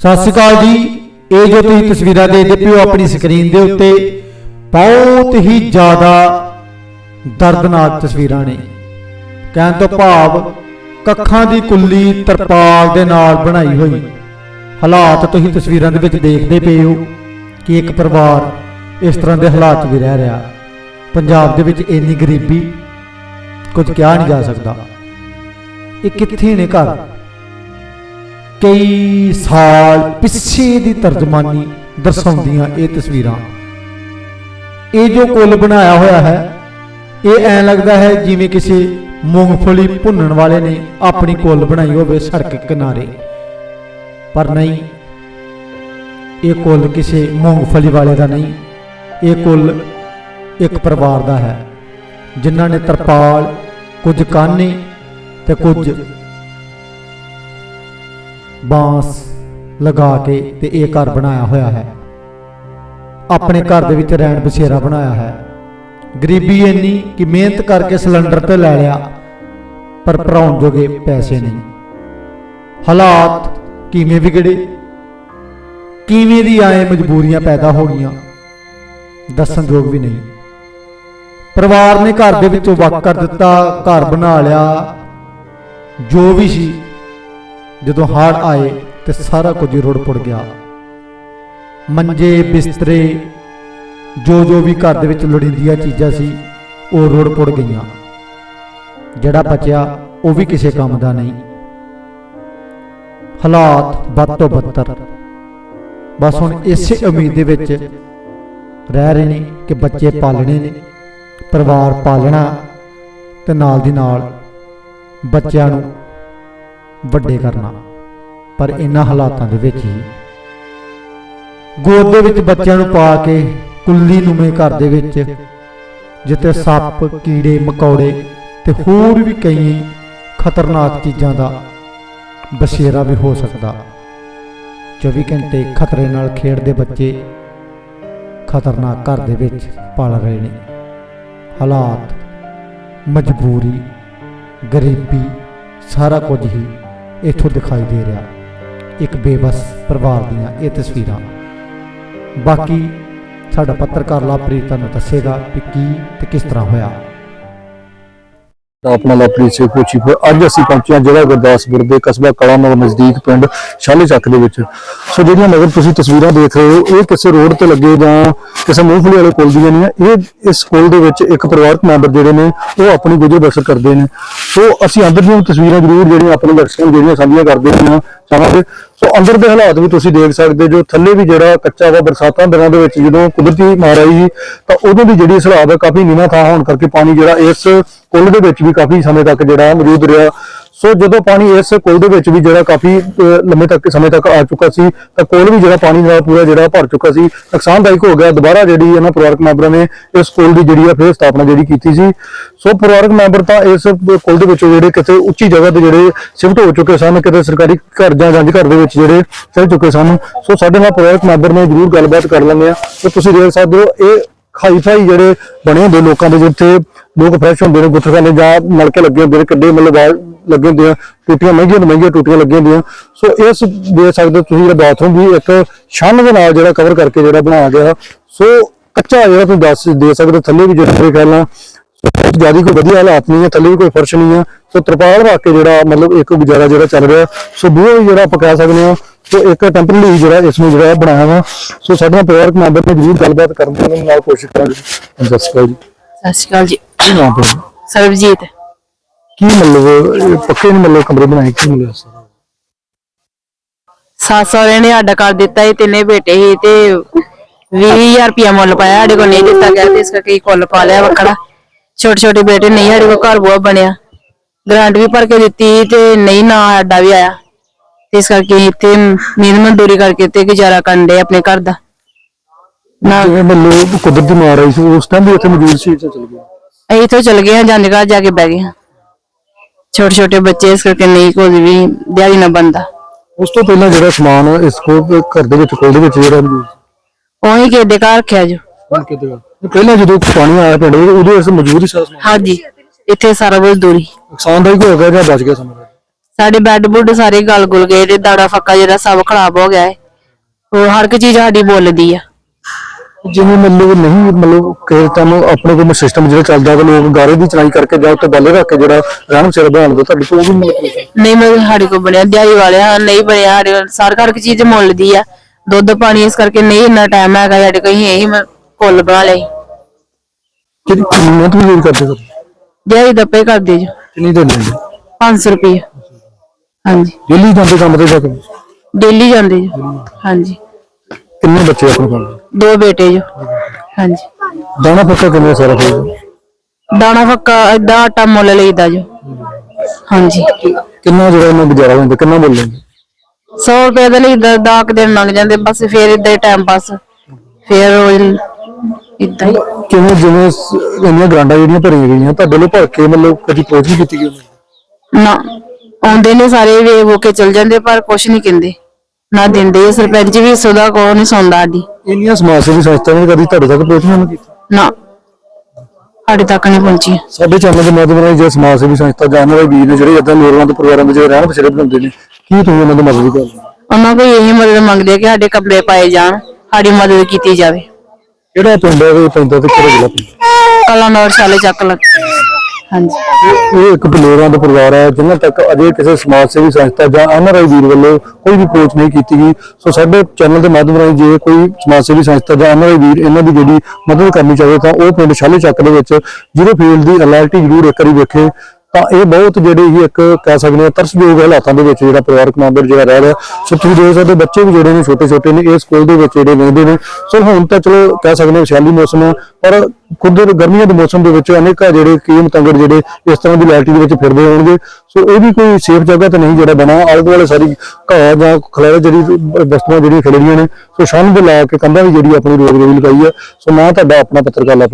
ਸਤਿ ਸ਼੍ਰੀ ਅਕਾਲ ਜੀ। ਇਹ ਜੋ ਤੁਸੀਂ ਤਸਵੀਰਾਂ ਦੇਖਦੇ ਪਿਓ ਆਪਣੀ ਸਕਰੀਨ ਦੇ ਉੱਤੇ, ਬਹੁਤ ਹੀ ਜ਼ਿਆਦਾ ਦਰਦਨਾਕ ਤਸਵੀਰਾਂ ਨੇ। ਕਹਿਣ ਤੋਂ ਭਾਵ ਕੱਖਾਂ ਦੀ ਕੁੱਲੀ ਤਰਪਾਲ ਦੇ ਨਾਲ ਬਣਾਈ ਹੋਈ। ਹਾਲਾਤ ਤੁਸੀਂ ਤਸਵੀਰਾਂ ਦੇ ਵਿੱਚ ਦੇਖਦੇ ਪਏ ਹੋ ਕਿ ਇੱਕ ਪਰਿਵਾਰ ਇਸ ਤਰ੍ਹਾਂ ਦੇ ਹਾਲਾਤ 'ਚ ਵੀ ਰਹਿ ਰਿਹਾ। ਪੰਜਾਬ ਦੇ ਵਿੱਚ ਇੰਨੀ ਗਰੀਬੀ ਕੁਝ ਕਿਹਾ ਨਹੀਂ ਜਾ ਸਕਦਾ। ਇਹ ਕਿੱਥੇ ਨੇ ਘਰ? ਕਈ ਸਾਲ ਪਿੱਛੇ ਦੀ ਤਰਜਮਾਨੀ ਦਰਸਾਉਂਦੀਆਂ ਇਹ ਤਸਵੀਰਾਂ। ਇਹ ਜੋ ਕੁੱਲ ਬਣਾਇਆ ਹੋਇਆ ਹੈ, ਇਹ ਐਂ ਲੱਗਦਾ ਹੈ ਜਿਵੇਂ ਕਿਸੇ ਮੂੰਗਫਲੀ ਭੁੰਨਣ ਵਾਲੇ ਨੇ ਆਪਣੀ ਕੁੱਲ ਬਣਾਈ ਹੋਵੇ ਸੜਕ ਕਿਨਾਰੇ। ਪਰ ਨਹੀਂ, ਇਹ ਕੁੱਲ ਕਿਸੇ ਮੂੰਗਫਲੀ ਵਾਲੇ ਦਾ ਨਹੀਂ, ਇਹ ਕੁੱਲ ਇੱਕ ਪਰਿਵਾਰ ਦਾ ਹੈ। ਜਿਨ੍ਹਾਂ ਨੇ ਤਰਪਾਲ, ਕੁਝ ਕਾਨੇ ਤੇ ਕੁਝ ਬਾਂਸ ਲਗਾ ਕੇ ਤੇ ਇਹ ਘਰ ਬਣਾਇਆ ਹੋਇਆ ਹੈ। ਆਪਣੇ ਘਰ ਦੇ ਵਿੱਚ ਰਹਿਣ ਬਸੇਰਾ ਬਣਾਇਆ ਹੈ। ਗਰੀਬੀ ਇੰਨੀ ਕਿ ਮਿਹਨਤ ਕਰਕੇ ਸਿਲੰਡਰ ਤੇ ਲੈ ਲਿਆ, ਪਰ ਭਰਾਉਣ ਜੋਗੇ ਪੈਸੇ ਨਹੀਂ। ਹਾਲਾਤ ਕਿਵੇਂ ਵਿਗੜੇ? ਕਿਵੇਂ ਦੀ ਆਏ ਮਜਬੂਰੀਆਂ ਪੈਦਾ ਹੋ ਗਈਆਂ? ਦੱਸਣ ਯੋਗ ਵੀ ਨਹੀਂ। ਪਰਿਵਾਰ ਨੇ ਘਰ ਦੇ ਵਿੱਚੋਂ ਵੱਖ ਕਰ ਦਿੱਤਾ, ਘਰ ਬਣਾ ਲਿਆ। ਜੋ ਵੀ ਸੀ ਜਦੋਂ ਹੜ ਆਏ ਤੇ ਸਾਰਾ ਕੁਝ ਰੁੜ ਪੁੜ ਗਿਆ। ਮੰਜੇ, ਬਿਸਤਰੇ, ਜੋ ਜੋ ਵੀ ਘਰ ਦੇ ਵਿੱਚ ਲੋੜੀਂਦੀਆਂ ਚੀਜ਼ਾਂ ਸੀ, ਉਹ ਰੁੜ ਪੁੜ ਗਈਆਂ। ਜਿਹੜਾ ਬਚਿਆ, ਉਹ ਵੀ ਕਿਸੇ ਕੰਮ ਦਾ ਨਹੀਂ। ਹਾਲਾਤ ਬਦ ਤੋਂ ਬੱਤਰ ਬਸ ਹੁਣ ਇਸੇ ਉਮੀਦ ਦੇ ਵਿੱਚ ਰਹਿ ਰਹੇ ਨੇ ਕਿ ਬੱਚੇ ਪਾਲਣੇ ਨੇ, ਪਰਿਵਾਰ ਪਾਲਣਾ ਤੇ ਨਾਲ ਦੀ ਨਾਲ ਬੱਚਿਆਂ ਨੂੰ ਵੱਡੇ ਕਰਨਾ। ਪਰ ਇਹਨਾਂ ਹਾਲਾਤਾਂ ਦੇ ਵਿੱਚ ਹੀ ਗੋਦ ਦੇ ਵਿੱਚ ਬੱਚਿਆਂ ਨੂੰ ਪਾ ਕੇ ਕੁੱਲੀ ਨੂਵੇਂ ਘਰ ਦੇ ਵਿੱਚ, ਜਿੱਥੇ ਸੱਪ, ਕੀੜੇ, ਮਕੌੜੇ ਤੇ ਹੋਰ ਵੀ ਕਈ ਖਤਰਨਾਕ ਚੀਜ਼ਾਂ ਦਾ ਬਸੇਰਾ ਵੀ ਹੋ ਸਕਦਾ। 24 ਘੰਟੇ ਖਤਰੇ ਨਾਲ ਖੇਡਦੇ ਬੱਚੇ ਖਤਰਨਾਕ ਘਰ ਦੇ ਵਿੱਚ ਪਲ ਰਹੇ ਨੇ। ਹਾਲਾਤ ਮਜਬੂਰੀ, ਗਰੀਬੀ, ਸਾਰਾ ਕੁਝ ਹੀ ਇੱਥੋਂ ਦਿਖਾਈ ਦੇ ਰਿਹਾ। ਇੱਕ ਬੇਬਸ ਪਰਿਵਾਰ ਦੀਆਂ ਇਹ ਤਸਵੀਰਾਂ। ਬਾਕੀ ਸਾਡਾ ਪੱਤਰਕਾਰ ਲਾਪਰੀ ਤੁਹਾਨੂੰ ਦੱਸੇਗਾ ਕਿ ਕੀ ਤੇ ਕਿਸ ਤਰ੍ਹਾਂ ਹੋਇਆ। ਆਪਣਾ ਲਾਪਰੀ ਸੇ ਕੋਚੀਪੁਰ ਅੱਜ ਅਸੀਂ ਪਹੁੰਚੇ ਹਾਂ ਜ਼ਿਲ੍ਹਾ ਗੁਰਦਾਸਪੁਰ ਦੇ ਕਸਬਾ ਕਲਾਨੌਰ ਨਜ਼ਦੀਕ ਪਿੰਡ ਸ਼ਾਲੇ ਚੱਕ ਦੇ ਵਿੱਚ। ਸੋ ਜਿਹੜੀਆਂ ਨਗਰ ਤੁਸੀਂ ਤਸਵੀਰਾਂ ਦੇਖ ਰਹੇ ਹੋ, ਇਹ ਕਿਸੇ ਰੋਡ ਤੇ ਲੱਗੇ ਜਾਂ ਕਿਸੇ ਮੂੰਹਫਲੀ ਵਾਲੇ ਪੁਲ ਦੀਆਂ ਨਹੀਂ ਹੈ। ਇਹ ਇਸ ਪੁਲ ਦੇ ਵਿੱਚ ਇੱਕ ਪਰਿਵਾਰਕ ਮੈਂਬਰ ਜਿਹੜੇ ਨੇ, ਉਹ ਆਪਣੀ ਗੁਜ਼ਰ ਬਸਰ ਕਰਦੇ ਨੇ। ਸੋ ਅਸੀਂ ਅੰਦਰ ਦੀਆਂ ਤਸਵੀਰਾਂ ਜ਼ਰੂਰ ਜਿਹੜੀਆਂ ਆਪਣੇ ਦਰਸ਼ਕਾਂ ਜਿਹੜੀਆਂ ਸਾਂਝੀਆਂ ਕਰਦੇ ਹਾਂ, ਚਾਹਾਂਗੇ। ਸੋ ਅੰਦਰ ਦੇ ਹਾਲਾਤ ਵੀ ਤੁਸੀਂ ਦੇਖ ਸਕਦੇ ਜੋ ਥੱਲੇ ਵੀ ਜਿਹੜਾ ਕੱਚਾ ਵਾ ਬਰਸਾਤਾਂ ਦਿਨਾਂ ਦੇ ਵਿੱਚ ਜਦੋਂ ਕੁਦਰਤੀ ਮਾਰ ਆਈ ਸੀ, ਤਾਂ ਉਦੋਂ ਦੀ ਜਿਹੜੀ ਸਲਾਬ ਹੈ ਕਾਫੀ ਨੀਵਾਂ ਥਾਂ ਹੋਣ ਕਰਕੇ ਪਾਣੀ ਜਿਹੜਾ ਇਸ ਕੁੱਲ ਦੇ ਵਿੱਚ ਵੀ ਕਾਫੀ ਸਮੇਂ ਤੱਕ ਜਿਹੜਾ ਮੌਜੂਦ ਰਿਹਾ। ਸੋ ਜਦੋਂ ਪਾਣੀ ਇਸ ਕੁੱਲ ਦੇ ਵਿੱਚ ਵੀ ਜਿਹੜਾ ਕਾਫੀ ਅਹ, ਲੰਮੇ ਤੱਕ ਸਮੇਂ ਤੱਕ ਆ ਚੁੱਕਾ ਸੀ ਤਾਂ ਕੁੱਲ ਵੀ ਜਿਹੜਾ ਪਾਣੀ ਨਾਲ ਪੂਰਾ ਜਿਹੜਾ ਭਰ ਚੁੱਕਾ ਸੀ ਨੁਕਸਾਨਦਾਇਕ ਹੋ ਗਿਆ। ਦੁਬਾਰਾ ਜਿਹੜੀ ਇਹਨਾਂ ਪਰਿਵਾਰਕ ਮੈਂਬਰਾਂ ਨੇ ਇਸ ਕੁੱਲ ਦੀ ਜਿਹੜੀ ਆ ਫਿਰ ਸਥਾਪਨਾ ਜਿਹੜੀ ਕੀਤੀ ਸੀ। ਸੋ ਪਰਿਵਾਰਕ ਮੈਂਬਰ ਤਾਂ ਇਸ ਕੁੱਲ ਦੇ ਵਿੱਚੋਂ ਜਿਹੜੇ ਕਿਤੇ ਉੱਚੀ ਜਗ੍ਹਾ ਤੇ ਜਿਹੜੇ ਸ਼ਿਫਟ ਹੋ ਚੁੱਕੇ ਸਨ ਕਿਤੇ ਸਰਕਾਰੀ ਘਰ ਜਾਂ ਜੰਜ ਘਰ ਦੇ ਵਿੱਚ ਜਿਹੜੇ ਚਲ ਚੁੱਕੇ ਸਨ। ਸੋ ਸਾਡੇ ਨਾਲ ਪਰਿਵਾਰਕ ਮੈਂਬਰ ਨੇ ਜ਼ਰੂਰ ਗੱਲਬਾਤ ਕਰ ਲੈਂਦੇ ਆ ਤੇ ਤੁਸੀਂ ਦੇਖ ਸਕਦੇ ਹੋ ਇਹ ਖਾਈ ਫਾਈ ਜਿਹੜੇ ਬਣੇ ਹੁੰਦੇ ਲੋਕਾਂ ਦੇ ਜਿੱਥੇ ਲੋਕ ਫਰੈਸ਼ ਹੁੰਦੇ ਨੇ ਗੁੱਥਰਖਾਨੇ ਜਾਂ ਨਲਕੇ ਲੱਗੇ ਹੁੰਦੇ ਨੇ ਕਿੱਡੇ ਮਤਲਬ ਲੱਗੇ ਹੁੰਦੇ ਆ ਟੂਟੀਆਂ ਮਹਿੰਗੀਆਂ ਤੋਂ ਮਹਿੰਗੀਆਂ ਟੂਟੀਆਂ ਲੱਗੀਆਂ ਹੁੰਦੀਆਂ। ਸੋ ਇਸ ਦੇ ਸਕਦੇ ਤੁਸੀਂ ਜਿਹੜਾ ਬਾਥਰੂਮ ਵੀ ਇੱਕ ਛੰਨ ਦੇ ਨਾਲ ਜਿਹੜਾ ਕਵਰ ਕਰਕੇ ਜਿਹੜਾ ਬਣਾਇਆ ਗਿਆ। ਸੋ ਕੱਚਾ ਜਿਹੜਾ ਤੁਸੀਂ ਦੱਸ ਦੇ ਸਕਦੇ ਥੱਲੇ ਵੀ ਜਿਹੜਾ ਖਿਆਲ ਜ਼ਿਆਦਾ ਕੋਈ ਵਧੀਆ ਹਾਲਾਤ ਨਹੀਂ ਹੈ ਥੱਲੇ ਵੀ ਕੋਈ ਫਰਸ਼ ਨਹੀਂ ਹੈ। ਸੋ ਤਰਪਾਲ ਰੱਖ ਕੇ ਜਿਹੜਾ ਮਤਲਬ ਇੱਕ ਗੁਜ਼ਾਰਾ ਜਿਹੜਾ ਚੱਲ ਰਿਹਾ। ਸੋ ਬੂਹਾ ਵੀ ਜਿਹੜਾ ਆਪਾਂ ਕਹਿ ਸਕਦੇ ਹਾਂ ਸੋ ਇੱਕ ਟੈਂਪਰੇਰੀ ਜਿਹੜਾ ਇਸ ਨੂੰ ਜਿਹੜਾ ਬਣਾਇਆ ਵਾ। ਸੋ ਸਾਡੇ ਨਾਲ ਪਰਿਵਾਰਕ ਮੈਂਬਰ ਨੇ ਜ਼ਰੂਰ ਗੱਲਬਾਤ ਕਰਨ ਦੀ ਨਾਲ ਕੋਸ਼ਿਸ਼ ਕਰਾਂਗੇ। ਸਤਿ ਸ਼੍ਰੀ ਅਕਾਲ ਜੀ। ਸਤਿ ਸ਼੍ਰੀ ਅਕਾਲ ਜੀ ਸਰਬਜੀਤ। ਕੀ ਮਤਲਬ ਇਹ ਪੱਕੇ ਨਹੀਂ ਮਤਲਬ ਕਮਰੇ ਬਣਾਏ ਕੀ ਮਿਲਿਆ ਸਰ? ਸੱਸ ਸਹੁਰੇ ਨੇ ਸਾਡਾ ਕਰ ਦਿੱਤਾ ਇਹ ਤਿੰਨੇ ਬੇਟੇ ਸੀ ਤੇ 20000 ਰੁਪਇਆ ਮੁੱਲ ਪਾਇਆ ਸਾਡੇ ਕੋਲ ਨਹੀਂ ਦਿੱਤਾ ਗਿਆ ਤੇ ਇਸ ਕਰਕੇ ਅਸੀਂ ਕੁੱਲ ਪਾ ਲਿਆ ਵੱਖਰਾ। ਛੋਟੇ ਛੋਟੇ ਬੇਟੇ ਨਹੀਂ ਸਾਡੇ ਕੋਲ ਘਰ ਬੁਆ ਬਣਿਆ। ਗ੍ਰਾਂਟ ਵੀ ਭਰ ਕੇ ਦਿੱਤੀ ਤੇ ਨਹੀਂ ਨਾ ਸਾਡਾ ਵੀ ਆਇਆ। ਤੇ ਇਸ ਕਰਕੇ ਇੱਥੇ ਮਿਹਨਤ ਮਜ਼ਦੂਰੀ ਕਰਕੇ ਤੇ ਗੁਜ਼ਾਰਾ ਕਰਨ ਦੇ ਆਪਣੇ ਘਰ ਦਾ। ਨਾ। ਜਿਵੇਂ ਮਤਲਬ ਕੁਦਰਤੀ ਮਾਰ ਆਈ ਸੀ ਉਸ ਟਾਈਮ ਵੀ ਇੱਥੇ ਮੌਜੂਦ ਸੀ ਇੱਥੇ ਚਲ ਗਿਆ? ਅਸੀਂ ਇੱਥੋਂ ਚਲ ਗਏ ਹਾਂ ਜੰਜ ਘਰ ਜਾ ਕੇ ਬਹਿ ਗਏ ਹਾਂ। ਛੋਟੇ ਛੋਟੇ ਬੱਚੇ ਇਸ ਕਰਕੇ ਨਹੀਂ ਕੋਈ ਵੀ ਦਿਹਾੜੀ ਨਾ ਬੰਦਾ ਉਸ ਤੋਂ ਪਹਿਲਾਂ ਜਿਹੜਾ ਸਮਾਨ ਇਸ ਕੋਲ ਘਰ ਦੇ ਵਿੱਚ ਕੋਲ ਦੇ ਵਿੱਚ ਜਿਹੜਾ ਉਹੀ ਕਿਸੇ ਦੇ ਘਰ ਰੱਖਿਆ ਜੋ। ਕਿਤੇ ਪਹਿਲਾਂ ਜਦੋਂ ਪਾਣੀ ਆਇਆ ਪਿੰਡ ਵਿੱਚ, ਉਦੋਂ ਇਸ ਮੌਜੂਦ ਹੀ ਸਾਰਾ ਸਮਾਨ। ਹਾਂਜੀ ਇੱਥੇ ਸਾਰਾ ਕੁਝ ਦੂਰੀ। ਨੁਕਸਾਨਦਾਇਕ ਹੋ ਗਿਆ ਜਾਂ ਬਚ ਗਿਆ ਸਮਾਨ? ਸਾਡੇ ਬੈੱਡ ਬੁੱਡ ਸਾਰੇ ਗਲ ਗੁਲ ਗਏ ਤੇ ਦਾੜਾ ਫੱਕਾ ਜਿਹੜਾ ਸਭ ਖਰਾਬ ਹੋ ਗਿਆ ਹੈ ਉਹ ਹਰ ਇੱਕ ਚੀਜ਼ ਸਾਡੀ ਬੋਲਦੀ ਆ। ਜਿਵੇਂ ਮਤਲਬ ਨਹੀਂ ਮਤਲਬ ਕਿਸੇ ਤੁਹਾਨੂੰ ਆਪਣੇ ਕੋਲ ਸਿਸਟਮ ਜਿਹੜਾ ਚੱਲਦਾ ਵਾ ਲੋਕ ਗਾਰੇ ਦੀ ਚਲਾਈ ਕਰਕੇ ਜਾਂ ਉੱਤੇ ਬੱਲੇ ਰੱਖ ਕੇ ਜਿਹੜਾ ਰਹਿਣ ਸਿਰ ਬਣਾ ਲਓ ਤੁਹਾਡੇ ਕੋਲ ਉਹ ਵੀ ਮਤਲਬ ਨਹੀਂ ਮੈਂ ਸਾਡੇ ਕੋਲ ਬਣਿਆ ਦਿਹਾੜੀ ਵਾਲਿਆਂ ਨਹੀਂ ਬਣਿਆ ਸਾਡੇ ਕੋਲ ਸਾਰ ਹਰ ਇੱਕ ਚੀਜ਼ ਮੁੱਲ ਦੀ ਆ ਦੁੱਧ ਪਾਣੀ ਇਸ ਕਰਕੇ ਨਹੀਂ ਇੰਨਾ ਟਾਈਮ ਹੈਗਾ ਸਾਡੇ ਕੋਲ ਇਹੀ ਮ- ਕੁੱਲ ਬਣਾ ਲਈ ਕਿਹੜੀ ਕਿੰਨੀ ਮਿਹਨਤ ਵੀ ਜ਼ਰੂਰ ਕਰਦੇ ਹੋ ਦਿਹਾੜੀ ਦੱਪੇ ਕਰਦੇ ਜੋ। ਕਿੰਨੀ ਦਿਨ ਲੈਂਦੇ 500 ਰੁਪਏ ਹਾਂਜੀ। ਡੇਲੀ ਜਾਂਦੇ ਕੰਮ ਤੇ ਜਾ ਕੇ? ਡੇਲੀ ਜਾਂਦੇ ਜੋ। ਹਾਂਜੀ। ਕਿੰਨੇ ਬੱਚੇ ਆਪਣੇ ਕੋਲ ਦੋ ਬੇਟੇ ਜੋ। ਹਾਂਜੀ। ਦਾਣਾ ਪੱਕਾ ਕਿੰਨੇ ਸਾਰਾ ਹੋਊਗਾ? ਦਾਣਾ ਫੱਕਾ ਏਦਾਂ ਆਟਾ ਮੁੱਲ ਲਈਦਾ ਜੋ। ਹਾਂਜੀ। ਕਿੰਨਾ ਜਿਹੜਾ ਇਹਨਾਂ ਗੁਜ਼ਾਰਾ ਹੁੰਦਾ ਕਿੰਨਾ ਬੋਲ ਲੈਂਦੇ 100 ਰੁਪਏ ਦੇ ਲਈ ਦ- ਦਸ ਕੁ ਦਿਨ ਲੰਘ ਜਾਂਦੇ ਬਸ ਫੇਰ ਇਦਾਂ ਹੀ ਟਾਈਮ ਪਾਸ ਫੇਰ ਰੋਜ਼ ਇਦਾਂ ਹੀ। ਕਿਵੇਂ ਜਿਵੇਂ ਸ- ਇੰਨੀਆਂ ਗਰਾਂਡਾਂ ਜਿਹੜੀਆਂ ਭਰੀਆਂ ਗਈਆਂ ਤੁਹਾਡੇ ਵੱਲੋਂ ਭਰ ਕੇ ਮਤਲਬ ਕਦੀ ਪਹੁੰਚ ਨਹੀਂ ਕੀਤੀ ਗਈ ਉਹਨਾਂ ਨੂੰ? ਨਾ। ਆਉਂਦੇ ਨੇ ਸਾਰੇ ਵੇ ਹੋ ਕੇ ਚਲ ਜਾਂਦੇ ਪਰ ਕੁਛ ਨਹੀਂ ਕਹਿੰਦੇ। ਨਾ ਦਿੰਦੇ ਸਰਪੰਚ ਵੀ ਸੁਦਾ ਕੋ ਨਹੀਂ ਸੁਣਦਾ ਸਾਡੀ ਇੰਨੀਆਂ ਸਮਾਜ ਸੇਵੀ ਸੰਸਥਾਵਾਂ ਨੇ ਕਦੀ ਤੁਹਾਡੇ ਤੱਕ ਪਹੁੰਚ ਨਹੀਂ ਕੀਤੀ ਨਾ ਸਾਡੇ ਤੱਕ ਨਹੀਂ ਪਹੁੰਚੀ ਸਾਡੇ ਚੈਨਲ ਦੇ ਮਾਧਿਅਮ ਰਾਹੀਂ ਜੇ ਸਮਾਜ ਸੇਵੀ ਸੰਸਥਾ ਜਾਣ ਵਾਲੇ ਵੀਰ ਨੇ ਜਿਹੜੇ ਇਦਾਂ ਲੋੜਵੰਦ ਪਰਿਵਾਰਾਂ ਦੇ ਜਿਹੜੇ ਰਹਿਣ ਬਸੇਰੇ ਬਣਾਉਂਦੇ ਨੇ ਕੀ ਤੁਸੀਂ ਉਹਨਾਂ ਦੀ ਮਦਦ ਕਰਦੇ ਹੋ? ਉਹਨਾਂ ਕੋਲ ਇਹੀ ਮਦਦ ਮੰਗਦੇ ਆ ਕਿ ਸਾਡੇ ਕਮਰੇ ਪਾਏ ਜਾਣ ਸਾਡੀ ਮਦਦ ਕੀਤੀ ਜਾਵੇ। ਕਿਹੜਾ ਪਿੰਡ ਹੈ ਇਹ? ਪੈਂਦਾ ਤੇ ਕਿਹੜਾ ਜ਼ਿਲ੍ਹਾ ਪੈਂਦਾ ਕਲਾਨੌਰ ਸ਼ਾਲੇ ਚੱਕ ਲੱਗ ਹਾਂਜੀ। ਇਹ ਇੱਕ ਬਲੋਰਾਂ ਦਾ ਪਰਿਵਾਰ ਹੈ ਜਿਨ੍ਹਾਂ ਤੱਕ ਅਜੇ ਕਿਸੇ ਸਮਾਜ ਸੇਵੀ ਸੰਸਥਾ ਜਾਂ ਐਨਆਰਆਈ ਵੀਰ ਵੱਲੋਂ ਕੋਈ ਵੀ ਪਹੁੰਚ ਨਹੀਂ ਕੀਤੀ ਗਈ। ਸੋ ਸਾਡੇ ਚੈਨਲ ਦੇ ਮਾਧਿਅਮ ਰਾਹੀਂ ਜੇ ਕੋਈ ਸਮਾਜ ਸੇਵੀ ਸੰਸਥਾ ਜਾਂ ਐਨਆਰਆਈ ਵੀਰ ਇਹਨਾਂ ਦੀ ਜਿਹੜੀ ਮਦਦ ਕਰਨੀ ਚਾਹੇ ਤਾਂ ਉਹ ਪਿੰਡ ਸ਼ਾਲੇ ਚੱਕ ਦੇ ਵਿੱਚ ਜ਼ੀਰੋ ਫੀਲਡ ਦੀ ਅਲਰਟੀ ਜ਼ਰੂਰ ਇੱਕ ਵਾਰੀ ਵੇਖੇ। ਤਾਂ ਇਹ ਬਹੁਤ ਜਿਹੜੇ ਹੀ ਇੱਕ ਕਹਿ ਸਕਦੇ ਹਾਂ ਤਰਸਯੋਗ ਹਾਲਾਤਾਂ ਦੇ ਵਿੱਚ ਜਿਹੜਾ ਪਰਿਵਾਰਕ ਮੈਂਬਰ ਜਿਹੜਾ ਰਹਿ ਰਿਹਾ ਸੋ ਤੁਸੀਂ ਦੇਖ ਸਕਦੇ ਬੱਚੇ ਵੀ ਜਿਹੜੇ ਨੇ ਛੋਟੇ ਛੋਟੇ ਨੇ, ਇਹ ਸਕੂਲ ਦੇ ਵਿੱਚ ਜਿਹੜੇ ਰਹਿੰਦੇ ਨੇ। ਸੋ ਹੁਣ ਤਾਂ ਚਲੋ ਕਹਿ ਸਕਦੇ ਹਾਂ ਵਿਸ਼ਾਲੀ ਮੌਸਮ ਹੈ ਪਰ ਖੁਦ ਗਰਮੀਆਂ ਦੇ ਮੌਸਮ ਦੇ ਵਿੱਚ ਅਨੇਕਾਂ ਜਿਹੜੇ ਕੀਮ ਤੰਗੜ ਜਿਹੜੇ ਇਸ ਤਰ੍ਹਾਂ ਦੀ ਲਾਈਟੀ ਦੇ ਵਿੱਚ ਫਿਰਦੇ ਹੋਣਗੇ। ਸੋ ਇਹ ਵੀ ਕੋਈ ਸੇਫ ਜਗ੍ਹਾ ਤਾਂ ਨਹੀਂ ਜਿਹੜਾ ਬਣਾ ਆਲੇ ਦੁਆਲੇ ਸਾਰੀ ਘਾਹ ਜਾਂ ਖਲਾਰੇ ਜਿਹੜੀ ਵਸਤੂਆਂ ਜਿਹੜੀਆਂ ਖਿਲਰੀਆਂ ਨੇ, ਸੋ ਸ਼ਾਨ ਦੇ ਲਾ ਕੇ ਕੰਧਾਂ ਵੀ ਜਿਹੜੀ ਆਪਣੀ ਰੋਕ ਰੋਕ ਲਗਾਈ ਹੈ ਸੋ ਨਾ ਤੁਹਾਡਾ ਆਪਣਾ ਪੱਤਰਕਾਰ